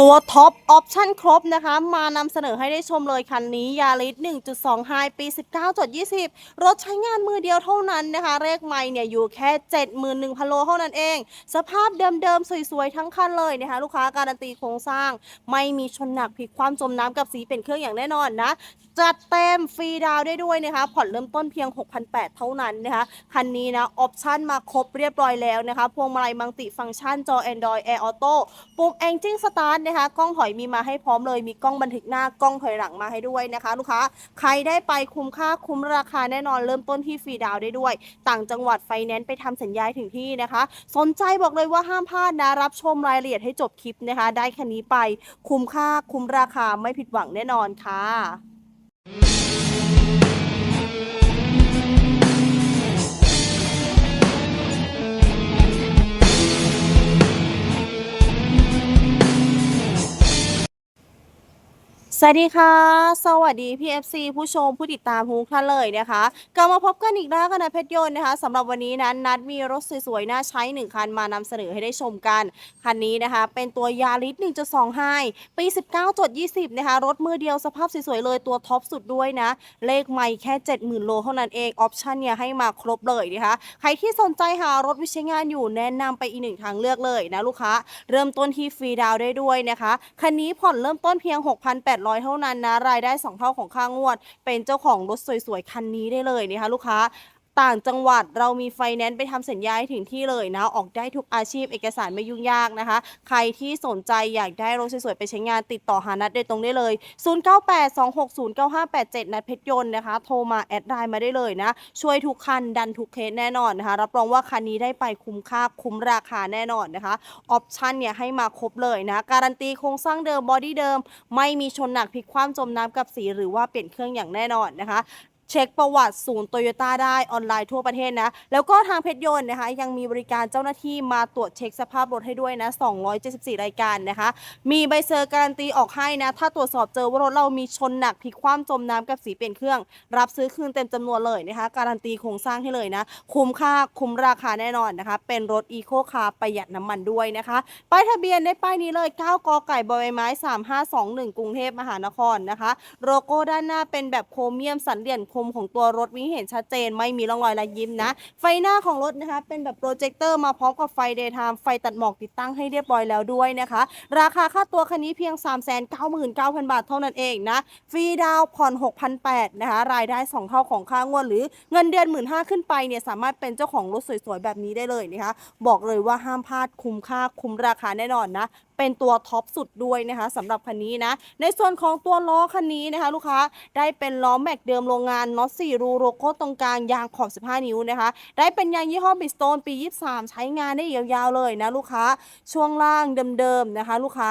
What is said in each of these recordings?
ตัวท็อปออปชั่นครบนะคะ มานำเสนอให้ได้ชมเลยคันนี้ยาริส1.2 High ปี 19.20 รถใช้งานมือเดียวเท่านั้นนะคะ เลขไม่เนี่ยอยู่แค่ 71,000โลเท่านั้นเอง สภาพเดิมๆ สวยๆ ทั้งคันเลยนะคะ ลูกค้าการันตีโครงสร้าง ไม่มีชนหนักผิดความจมน้ำกับสีเป็นเครื่องอย่างแน่นอนนะจัดเต็มฟรีดาวได้ด้วยนะคะ ผ่อนเริ่มต้นเพียง 6,800 เท่านั้นนะคะ คันนี้นะออปชั่นมาครบเรียบร้อยแล้วนะคะ พวงมาลัยมังติฟังก์ชันจอ Android Air Auto ปุ่ม Engine Start นะคะ กล้องถอยมีมาให้พร้อมเลย มีกล้องบันทึกหน้ากล้องถอยหลังมาให้ด้วยนะคะ ลูกค้า ใครได้ไปคุ้มค่าคุ้มราคาแน่นอนเริ่มต้นที่ฟรีดาวได้ด้วย ต่างจังหวัดไฟแนนซ์ไปทำสัญญาถึงที่นะคะ สนใจบอกเลยว่าห้ามพลาดนะรับชมรายละเอียดให้จบคลิปนะคะ ได้แคันนี้ไปคุ้มค่าคุ้มราคาไม่ผิดหวังแน่นอนค่ะ ส วัสดีค่ะ สวัสดี PFC ผู้ชมผู้ติดตามทุกท่านเลยนะคะกลับมาพบกันอีกแล้วกันนะเพชรยนต์นะคะสำหรับวันนี้นั้นนัดมีรถสวยๆน่าใช้ 1 คันมานำเสนอให้ได้ชมกัน คันนี้นะคะ เป็นตัวยาริส1.2 High ปี 19.20 นะคะ รถมือเดียวสภาพสวยๆเลยตัวท็อปสุดด้วยนะ เลขไม่แค่ 70,000 โลเท่านั้นเอง ออปชันเนี่ยให้มาครบเลยนะคะใครที่สนใจหารถวิใช้งานอยู่แนะนำไปอีกหนึ่งทางเลือกเลยนะลูกค้าเริ่มต้นที่ฟรีดาวได้ด้วยนะคะคันนี้ผ่อนเริ่มต้นเพียง 6,800เท่านั้นนะ รายได้ 2 เท่าของค่างวด เป็นเจ้าของรถสวยๆ คันนี้ได้เลยนะคะลูกค้า ต่างจังหวัดเรามีไฟแนนซ์ไปทำสัญญาให้ถึงที่เลยนะ ออกได้ทุกอาชีพเอกสารไม่ยุ่งยากนะคะ ใครที่สนใจอยากได้รถสวยๆ ไปใช้งานติดต่อหานัดโดยตรงได้เลย 0982609587 นัดเพชรยนต์นะคะ โทรมาแอดไลน์มาได้เลยนะ ช่วยทุกคันดันทุกเคสแน่นอนนะคะ รับรองว่าคันนี้ได้ไปคุ้มค่าคุ้มราคาแน่นอนนะคะออปชันเนี่ยให้มาครบเลยนะ การันตีโครงสร้างเดิมบอดี้เดิม ไม่มีชนหนักพลิกคว่ำจมน้ำกับสีหรือว่าเปลี่ยนเครื่องอย่างแน่นอนนะคะ เช็คประวัติศูนย์โตโยต้าได้ออนไลน์ทั่วประเทศนะ แล้วก็ทางเพชรยนต์นะคะ ยังมีบริการเจ้าหน้าที่มาตรวจเช็คสภาพรถให้ด้วยนะ 274 รายการนะคะ มีใบเซอร์การันตีออกให้นะ ถ้าตรวจสอบเจอว่ารถเรามีชนหนักพลิกคว่ำจมน้ำกับสีเปลี่ยนเครื่อง รับซื้อคืนเต็มจำนวนเลยนะคะ การันตีโครงสร้างให้เลยนะ คุ้มค่าคุ้มราคาแน่นอนนะคะ เป็นรถอีโคคาร์ประหยัดน้ำมันด้วยนะคะป้ายทะเบียนได้ป้ายนี้เลย 9 กไก่บอยไม้ 3521 กรุงเทพมหานครนะคะ โลโก้ด้านหน้าเป็นแบบโครเมียมสันเหลี่ยมคมของตัวรถวิเห็นชัดเจน ไม่มีร่องรอยลายยิ้มนะ ไฟหน้าของรถนะคะ เป็นแบบโปรเจคเตอร์มาพร้อมกับไฟเดย์ไทม์ไฟตัดหมอกติดตั้งให้เรียบร้อยแล้วด้วยนะคะ ราคาค่าตัวคันนี้เพียง 3 9 9 0 0 บาทเท่านั้นเองนะ ฟรีดาวผ่อน 6,800นะคะ รายได้ 2 เท่าของค่างวดหรือเงินเดือน 15,000ขึ้นไปเนี่ยสามารถเป็นเจ้าของรถสวยๆ แบบนี้ได้เลยนะคะ บอกเลยว่าห้ามพลาดคุ้มค่าคุ้มราคาแน่นอนนะเป็นตัวท็อปสุดด้วยนะคะสำหรับคันนี้นะ ในส่วนของตัวล้อคันนี้นะคะ ลูกค้าได้เป็นล้อแม็กเดิมโรงงานน็อตสี่รูโลโก้ตรงกลางยางขอบ 15 นิ้วนะคะ ได้เป็นยางยี่ห้อบิสโตนปี 23 ใช้งานได้ยาวๆเลยนะลูกค้าช่วงล่างเดิมๆนะคะ ลูกค้า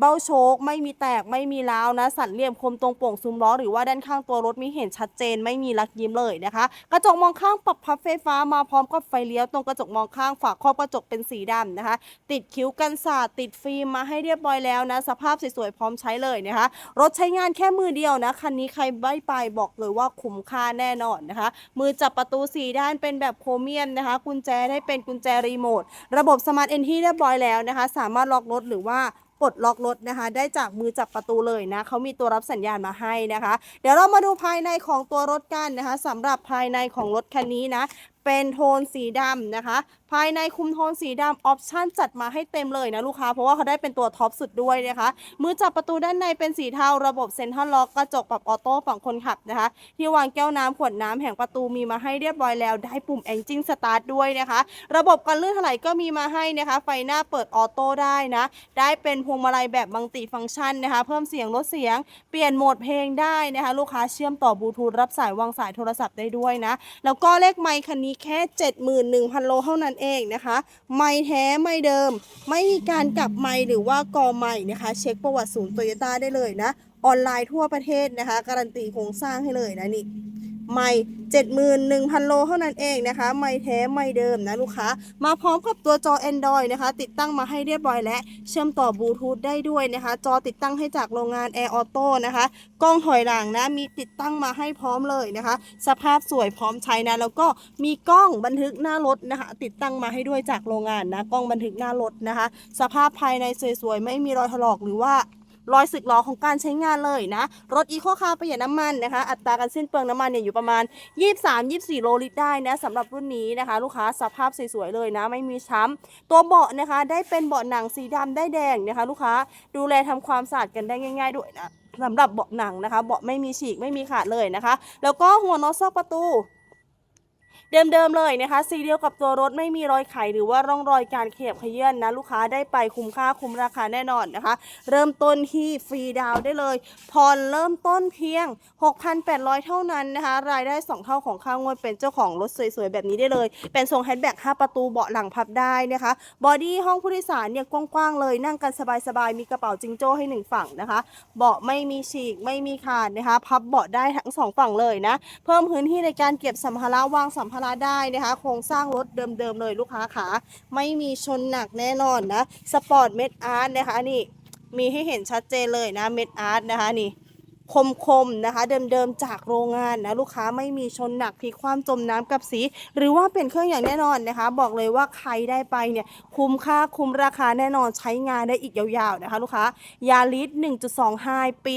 เบ้าโชคไม่มีแตกไม่มีร้าวนะ สันเหลี่ยมคมตรงโป่งซุ้มล้อหรือว่าด้านข้างตัวรถมีเห็นชัดเจนไม่มีลักยิ้มเลยนะคะ กระจกมองข้างปรับพับไฟฟ้ามาพร้อมกับไฟเลี้ยวตรงกระจกมองข้างฝาครอบกระจกเป็นสีดำนะคะ ติดคิ้วกันสาดติดฟิล์มมาให้เรียบร้อยแล้วนะ สภาพสวยๆพร้อมใช้เลยนะคะ รถใช้งานแค่มือเดียวนะคันนี้ใครใบไปบอกเลยว่าคุ้มค่าแน่นอนนะคะ มือจับประตูสีด้านเป็นแบบโครเมียมนะคะ กุญแจได้เป็นกุญแจรีโมทระบบสมาร์ทเอนที่เรียบร้อยแล้วนะคะ สามารถล็อกรถหรือว่า ปลดล็อกรถนะคะ ได้จากมือจับประตูเลยนะเขามีตัวรับสัญญาณมาให้นะคะ เดี๋ยวเรามาดูภายในของตัวรถกันนะคะสำหรับภายในของรถคันนี้นะ เป็นโทนสีดำนะคะ ภายในคุมโทนสีดำออปชั่นจัดมาให้เต็มเลยนะลูกค้า เพราะว่าเขาได้เป็นตัวท็อปสุดด้วยนะคะ มือจับประตูด้านในเป็นสีเทาระบบเซ็นทรัลล็อกกระจกปรับออโต้ฝั่งคนขับนะคะ ที่วางแก้วน้ำขวดน้ำแห่งประตูมีมาให้เรียบร้อยแล้ว ได้ปุ่ม Engine Start ด้วยนะคะ ระบบกันลื่นถลายก็มีมาให้นะคะ ไฟหน้าเปิดออโต้ได้นะ ได้เป็นพวงมาลัยแบบมัลติฟังก์ชันนะคะ เพิ่มเสียงลดเสียง เปลี่ยนโหมดเพลงได้นะคะ ลูกค้าเชื่อมต่อบลูทูธรับสายวางสายโทรศัพท์ได้ด้วยนะ แล้วก็เลขไมค์คันนี้แค่ 71,000 โลเท่านั้นเองนะคะ ไม่แท้ไม่เดิม ไม่มีการกลับไม่หรือว่ากอไม่นะคะ เช็คประวัติศูนย์โตโยต้าได้เลยนะ ออนไลน์ทั่วประเทศนะคะ การันตีโครงสร้างให้เลยนะนี่ ไม่71,000 โลเท่านั้นเองนะคะ ไม่แท้ไม่เดิมนะลูกค้า มาพร้อมกับตัวจอ Android นะคะ ติดตั้งมาให้เรียบร้อยและเชื่อมต่อบลูทูธได้ด้วยนะคะ จอติดตั้งให้จากโรงงาน Air Auto นะคะ กล้องถอยหลังนะ มีติดตั้งมาให้พร้อมเลยนะคะ สภาพสวยพร้อมใช้นะ แล้วก็มีกล้องบันทึกหน้ารถนะคะ ติดตั้งมาให้ด้วยจากโรงงานนะ กล้องบันทึกหน้ารถนะคะ สภาพภายในสวยๆ ไม่มีรอยถลอกหรือว่า รอยสึกหรอของการใช้งานเลยนะ รถอีโคคาร์ประหยัดน้ำมันนะคะ อัตราการสิ้นเปลืองน้ำมันเนี่ยอยู่ประมาณ 23-24 โลลิตรได้นะสำหรับรุ่นนี้นะคะ ลูกค้าสภาพสวยๆเลยนะ ไม่มีช้ำตัวเบาะนะคะ ได้เป็นเบาะหนังสีดำได้แดงนะคะ ลูกค้าดูแลทำความสะอาดกันได้ง่าย ๆ ด้วยนะสำหรับเบาะหนังนะคะ เบาะไม่มีฉีกไม่มีขาดเลยนะคะ แล้วก็หัวน็อตซอกประตู เดิมๆเลยนะคะ สีเดียวกับตัวรถไม่มีรอยไขหรือว่าร่องรอยการเขียบขยื่นนะลูกค้าได้ไปคุ้มค่าคุ้มราคาแน่นอนนะคะ เริ่มต้นที่ฟรีดาวได้เลยผ่อนเริ่มต้นเพียง 6,800 เท่านั้นนะคะ รายได้ 2 เท่าของค่างวดเป็นเจ้าของรถสวยๆ แบบนี้ได้เลย เป็นทรงแฮชแบ็ก5ประตูเบาะหลังพับได้นะคะ บอดี้ห้องผู้โดยสารเนี่ยกว้างๆเลยนั่งกันสบายๆ มีกระเป๋าจิงโจ้ให้หนึ่งฝั่งนะคะ เบาะไม่มีฉีกไม่มีขาดนะคะ พับเบาะได้ทั้งสองฝั่งเลยนะ เพิ่มพื้นที่ในการเก็บสัมภาระวางสัมภาระได้นะคะ โครงสร้างรถเดิมๆเลยลูกค้าขาไม่มีชนหนักแน่นอนนะ สปอร์ตเม็ดอาร์ตนะคะนี่มีให้เห็นชัดเจนเลยนะเม็ดอาร์ตนะคะนี่ คมๆนะคะ เดิมๆจากโรงงานนะลูกค้าไม่มีชนหนักพลิกความจมน้ำกับสี หรือว่าเป็นเครื่องอย่างแน่นอนนะคะ บอกเลยว่าใครได้ไปเนี่ยคุ้มค่าคุ้มราคาแน่นอนใช้งานได้อีกยาวๆนะคะ ลูกค้ายาลิส1.2 5ปี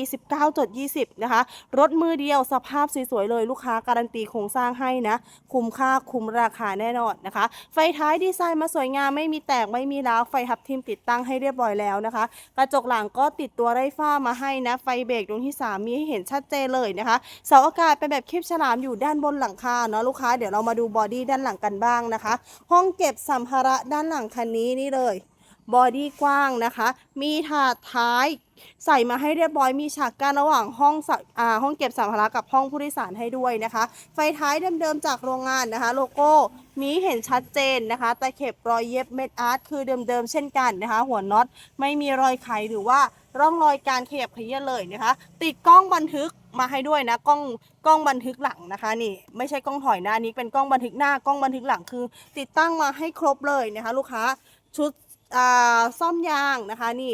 19.20 นะคะ รถมือเดียวสภาพสวยๆเลยลูกค้าการันตีโครงสร้างให้นะ คุ้มค่าคุ้มราคาแน่นอนนะคะ ไฟท้ายดีไซน์มาสวยงามไม่มีแตกไม่มีร้าวไฟทับทิมติดตั้งให้เรียบร้อยแล้วนะคะ กระจกหลังก็ติดตัวไร้ฝ้ามาให้นะไฟเบรกดวงที่ 3มีให้เห็นชัดเจนเลยนะคะเสาอากาศเป็นแบบคลิปฉลามอยู่ด้านบนหลังคาเนาะลูกค้าเดี๋ยวเรามาดูบอดี้ด้านหลังกันบ้างนะคะ ห้องเก็บสัมภาระด้านหลังคันนี้นี่เลย บอดี้กว้างนะคะ มีถาดท้ายใส่มาให้เรียบร้อยมีฉากกั้นระหว่างห้องสะอ่าห้องเก็บสัมภาระกับห้องผู้โดยสารให้ด้วยนะคะ ไฟท้ายเดิมๆจากโรงงานนะคะ โลโก้มีเห็นชัดเจนนะคะตะเข็บรอยเย็บเม็ดอาร์ตคือเดิมๆเช่นกันนะคะ หัวน็อตไม่มีรอยไขหรือว่าร่องรอยการขยับเขยื้อนเลยนะคะ ติดกล้องบันทึกมาให้ด้วยนะกล้องกล้องบันทึกหลังนะคะนี่ไม่ใช่กล้องถอยหน้านี้เป็นกล้องบันทึกหน้ากล้องบันทึกหลังคือ ติดตั้งมาให้ครบเลยนะคะ ลูกค้าชุด ซ่อมยางนะคะนี่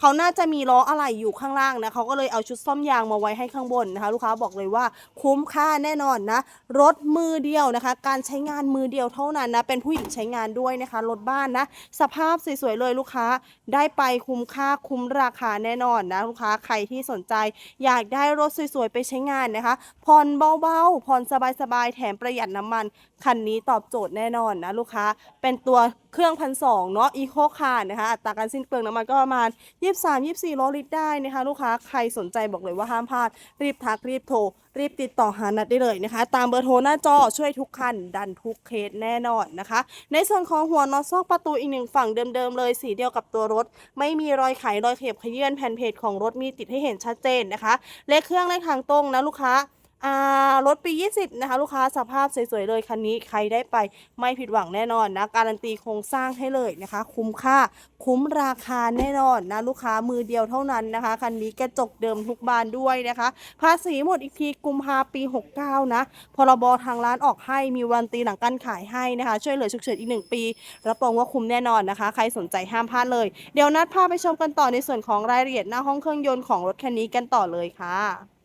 เขาน่าจะมีล้ออะไหล่อยู่ข้างล่างนะเขาก็เลยเอาชุดซ่อมยางมาไว้ให้ข้างบนนะคะ ลูกค้าบอกเลยว่าคุ้มค่าแน่นอนนะ รถมือเดียวนะคะ การใช้งานมือเดียวเท่านั้นนะ เป็นผู้หญิงใช้งานด้วยนะคะ รถบ้านนะ สภาพสวยๆเลยลูกค้า ได้ไปคุ้มค่าคุ้มราคาแน่นอนนะลูกค้าใครที่สนใจ อยากได้รถสวยๆไปใช้งานนะคะ ผ่อนเบาๆผ่อนสบายๆแถมประหยัดน้ำมันคันนี้ตอบโจทย์แน่นอนนะลูกค้า เป็นตัวเครื่องพันสองเนาะอีโคคาร์นะคะ อัตราการสิ้นเปลืองน้ำมันก็ประมาณ23-24ล้อลิตรได้นะคะ ลูกค้าใครสนใจบอกเลยว่าห้ามพลาด รีบทักรีบโทร รีบติดต่อหานัดได้เลยนะคะ ตามเบอร์โทรหน้าจอช่วยทุกคัน ดันทุกเคสแน่นอนนะคะ ในส่วนของหัวน็อตซอกประตูอีกหนึ่งฝั่งเดิมๆเลยสีเดียวกับตัวรถ ไม่มีรอยไขรอยเข็บขยื่นแผ่นเพจของรถมีติดให้เห็นชัดเจนนะคะเลขเครื่องเลขทางตรงนะลูกค้า อ่ารถปี 20 นะคะ ลูกค้าสภาพสวยๆเลยคันนี้ใครได้ไปไม่ผิดหวังแน่นอนนะ การันตีโครงสร้างให้เลยนะคะ คุ้มค่า คุ้มราคาแน่นอนนะลูกค้ามือเดียวเท่านั้นนะคะคันนี้กระจกเดิมทุกบานด้วยนะคะ ภาษีหมดอีกทีกุมภาปี 69 นะพรบทางร้านออกให้มีวันตีหลังการขายให้นะคะ ช่วยเหลือฉุกเฉินอีก 1 ปีรับรองว่าคุ้มแน่นอนนะคะ ใครสนใจห้ามพลาดเลย เดี๋ยวนัดพาไปชมกันต่อในส่วนของรายละเอียดหน้าห้องเครื่องยนต์ของรถคันนี้กันต่อเลยค่ะ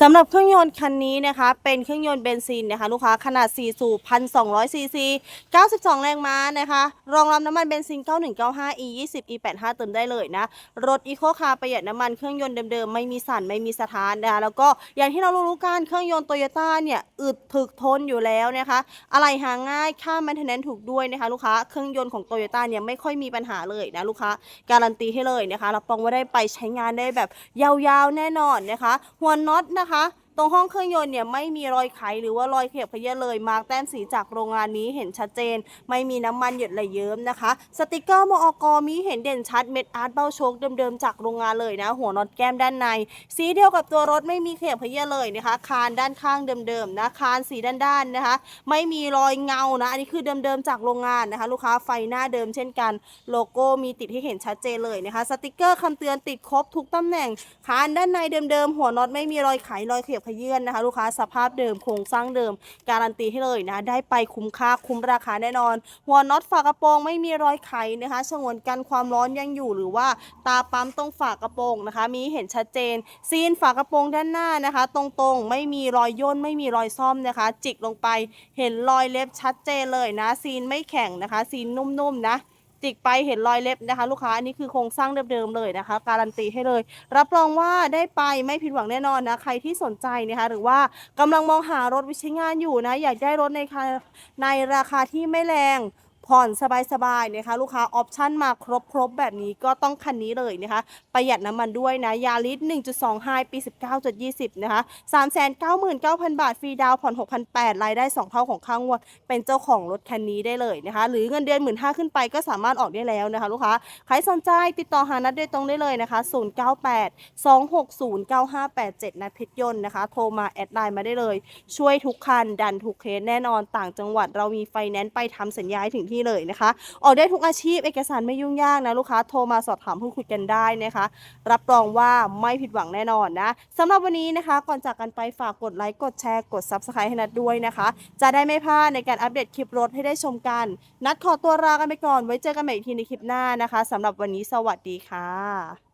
สำหรับเครื่องยนต์คันนี้นะคะ เป็นเครื่องยนต์เบนซินนะคะ ลูกค้าขนาด 4 สูบ 1,200 ซีซี 92 แรงม้านะคะ รองรับน้ำมันเบนซิน 9195 E 20 E 85เติมได้เลยนะ รถอีโคคาร์ประหยัดน้ำมันเครื่องยนต์เดิมๆ ไม่มีสั่น ไม่มีสะท้านนะคะ แล้วก็อย่างที่เรารู้ๆกันเครื่องยนต์โตโยต้าเนี่ย อึดถึกทนอยู่แล้วนะคะ อะไรหาง่าย ค่า maintenance ถูกด้วยนะคะ ลูกค้า เครื่องยนต์ของโตโยต้าเนี่ยไม่ค่อยมีปัญหาเลยนะลูกค้า การันตีให้เลยนะคะ รับรองว่าได้ไปใช้งานได้แบบยาวๆ แน่นอนนะคะ หัวน็อตนะคะ ตรงห้องเครื่องยนต์เนี่ยไม่มีรอยไขหรือว่ารอยเขียบขยื่นเลยมาร์กแต้มสีจากโรงงานนี้เห็นชัดเจน ไม่มีน้ำมันหยดไหลเยิ้มนะคะ สติกเกอร์มอกมีเห็นเด่นชัดเม็ดอาร์ตเบ้าโชคเดิมๆจากโรงงานเลยนะ หัวน็อตแก้มด้านใน สีเดียวกับตัวรถไม่มีเขียบขยื่นเลยนะคะคานด้านข้างเดิมๆนะคานสีด้านๆนะคะ ไม่มีรอยเงานะอันนี้คือเดิมๆจากโรงงานนะคะ ลูกค้าไฟหน้าเดิมเช่นกัน โลโก้มีติดให้เห็นชัดเจนเลยนะคะ สติกเกอร์คำเตือนติดครบทุกตำแหน่งคานด้านในเดิมๆหัวน็อตไม่มีรอยไขรอยเขียบขยื่นนะคะ ลูกค้าสภาพเดิมโครงสร้างเดิม การันตีให้เลยนะ ได้ไปคุ้มค่าคุ้มราคาแน่นอนหัวน็อตฝากระโปรงไม่มีรอยไขนะคะฉงวนกันความร้อนยังอยู่หรือว่าตาปั๊มตรงฝากระโปรงนะคะ มีเห็นชัดเจน ซีนฝากระโปรงด้านหน้านะคะ ตรงๆ ไม่มีรอยย่นไม่มีรอยซ่อมนะคะ จิกลงไปเห็นรอยเล็บชัดเจนเลยนะ ซีนไม่แข็งนะคะ ซีนนุ่มๆนะ จิกไปเห็นรอยเล็บนะคะ ลูกค้าอันนี้คือโครงสร้างเดิมๆเลยนะคะ การันตีให้เลย รับรองว่าได้ไปไม่ผิดหวังแน่นอนนะใครที่สนใจนะคะหรือว่ากำลังมองหารถวิชงานอยู่นะ อยากได้รถในคาในราคาที่ไม่แรง ผ่อนสบายๆนะคะ ลูกค้าออปชั่นมาครบๆแบบนี้ก็ต้องคันนี้เลยนะคะ ประหยัดน้ำมันด้วยนะ ยาริส1.2 High ปี 19.20 นะคะ 399,000 บาทฟรีดาวผ่อน 6,800รายได้ 2 เท่าของค่างวด เป็นเจ้าของรถคันนี้ได้เลยนะคะ หรือเงินเดือน 15,000ขึ้นไปก็สามารถออกได้แล้วนะคะ ลูกค้า ใครสนใจติดต่อหานัดโดยตรงได้เลยนะคะ 098 260 9587 นัดเพชรยนต์นะคะ โทรมาแอดไลน์มาได้เลย ช่วยทุกคันดันทุกเคสแน่นอนต่างจังหวัดเรามีไฟแนนซ์ไปทำสัญญาให้ถึงที่เลยนะคะ ออกได้ทุกอาชีพเอกสารไม่ยุ่งยากนะลูกค้าโทรมาสอบถามพูดคุยกันได้นะคะ รับรองว่าไม่ผิดหวังแน่นอนนะสำหรับวันนี้นะคะ ก่อนจากกันไปฝากกดไลค์กดแชร์กดซับสไครต์ให้นัดด้วยนะคะ จะได้ไม่พลาดในการอัปเดตคลิปรถให้ได้ชมกัน นัดขอตัวลากันไปก่อนไว้เจอกันใหม่อีกทีในคลิปหน้านะคะสำหรับวันนี้สวัสดีค่ะ